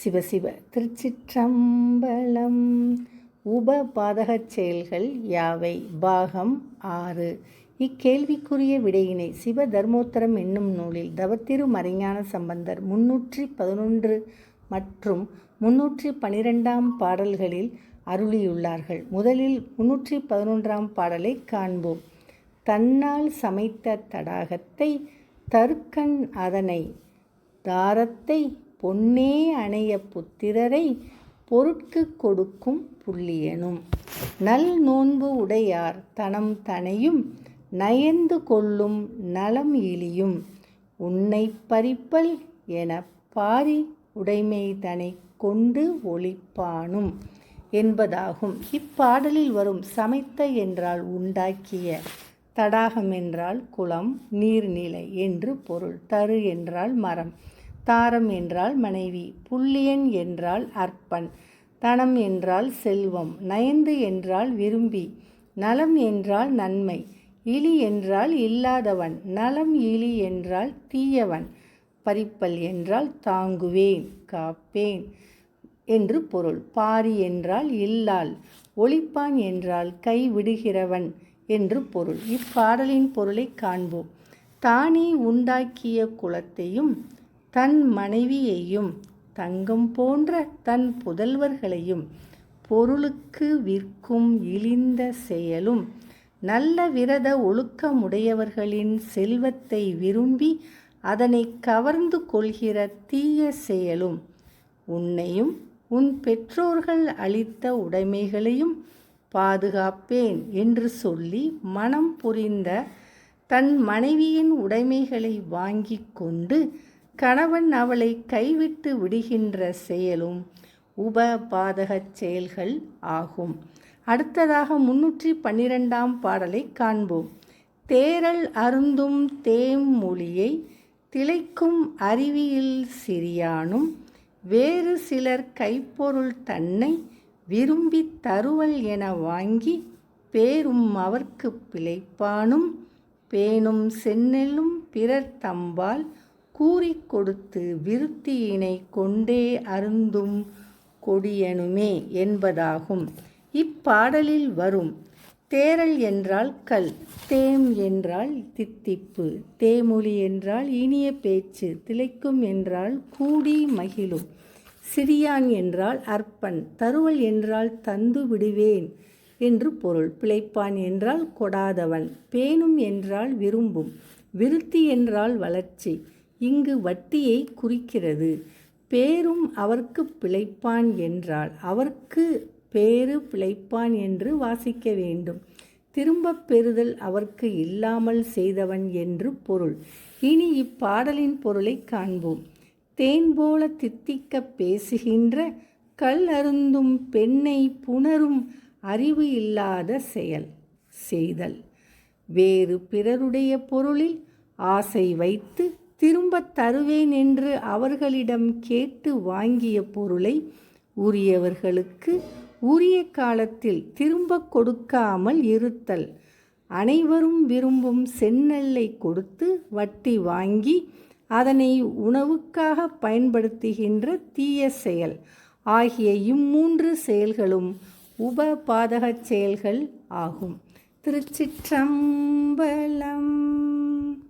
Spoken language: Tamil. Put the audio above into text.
சிவசிவ திருச்சிற்றம்பலம். உபபாதகச் செயல்கள் யாவை? பாகம் ஆறு. இக்கேள்விக்குரிய விடையினை சிவ தர்மோத்தரம் என்னும் நூலில் தவத்திரு மறைஞான சம்பந்தர் முன்னூற்றி பதினொன்று மற்றும் முன்னூற்றி பனிரெண்டாம் பாடல்களில் அருளியுள்ளார்கள். முதலில் முன்னூற்றி பதினொன்றாம் பாடலை காண்போம். தன்னால் சமைத்த தடாகத்தை தருக்கண் அதனை தாரத்தை பொன்னே அணைய புத்திரரை பொருட்கு கொடுக்கும் புள்ளியனும். நல் நோன்பு உடையார் தனம் தனையும் நயந்து கொள்ளும் நலம் இழியும். உன்னை பறிப்பல் என பாரி உடைமை தனை கொண்டு ஒளிப்பானும் என்பதாகும். இப்பாடலில் வரும் சமைத்த என்றால் உண்டாக்கிய தடாகம் என்றால் குளம் நீர்நிலை என்று பொருள் தரு என்றால் மரம். தாரம் என்றால் மனைவி புள்ளியன் என்றால் அர்ப்பன் தனம் என்றால் செல்வம் நயந்து என்றால் விரும்பி நலம் என்றால் நன்மை இலி என்றால் இல்லாதவன் நலம் இலி என்றால் தீயவன் பறிப்பல் என்றால் தாங்குவேன் காப்பேன் என்று பொருள். பாரி என்றால் இல்லால் ஒளிப்பான் என்றால் கைவிடுகிறவன் என்று பொருள். இப்பாடலின் பொருளை காண்போம். தானே உண்டாக்கிய குலத்தையும் தன் மனைவியையும் தங்கம் போன்ற தன் புதல்வர்களையும் பொருளுக்கு விற்கும் இழிந்த செயலும் நல்ல விரத ஒழுக்கமுடையவர்களின் செல்வத்தை விரும்பி அதனை கவர்ந்து கொள்கிற தீய செயலும் உன்னையும் உன் பெற்றோர்கள் அளித்த உடைமைகளையும் பாதுகாப்பேன் என்று சொல்லி மனம் புரிந்த தன் மனைவியின் உடைமைகளை வாங்கி கொண்டு கணவன் அவளை கைவிட்டு விடுகின்ற செயலும் உபபாதகச் செயல்கள் ஆகும். அடுத்ததாக முன்னூற்றி பன்னிரெண்டாம் பாடலை காண்போம். தேரல் அருந்தும் தேம் மொழியை திளைக்கும் அறிவியல் சிறியானும் வேறு சிலர் கைப்பொருள் தன்னை விரும்பி தருவல் என வாங்கி பேரும் அவர்க்கு பிழைப்பானும் பேணும் சென்னெல்லும் பிறர் தம்பால் கூறி கொடுத்து விருத்தியினை கொண்டே அருந்தும் கொடியனுமே என்பதாகும். இப்பாடலில் வரும் தேரல் என்றால் கல் தேம் என்றால் தித்திப்பு தேமொழி என்றால் இனிய பேச்சு திளைக்கும் என்றால் கூடி மகிழும் சிறியான் என்றால் அற்பன் தருவல் என்றால் தந்து விடுவேன் என்று பொருள். பிழைப்பான் என்றால் கொடாதவன் பேணும் என்றால் விரும்பும் விருத்தி என்றால் வளர்ச்சி இங்கு வட்டியை குறிக்கிறது. பேரும் அவர்க்கு பிழைப்பான் என்றால் அவர்க்கு பேரு பிழைப்பான் என்று வாசிக்க வேண்டும். திரும்பப் பெறுதல் அவர்க்கு இல்லாமல் செய்தவன் என்று பொருள். இனி இப்பாடலின் பொருளை காண்போம். தேன் போல தித்திக்க பேசுகின்ற கல் அருந்தும் பெண்ணை புணரும் அறிவு இல்லாத செயல் செய்தல். வேறு பிறருடைய பொருளில் ஆசை வைத்து திரும்பத் தருவேன் என்று அவர்களிடம் கேட்டு வாங்கிய பொருளை உரியவர்களுக்கு உரிய காலத்தில் திரும்ப கொடுக்காமல் இருத்தல். அனைவரும் விரும்பும் செந்நெல்லை கொடுத்து வட்டி வாங்கி அதனை உணவுக்காக பயன்படுத்துகின்ற தீய செயல் ஆகிய இம்மூன்று செயல்களும் உபபாதக செயல்கள் ஆகும். திருச்சிற்றம்பலம்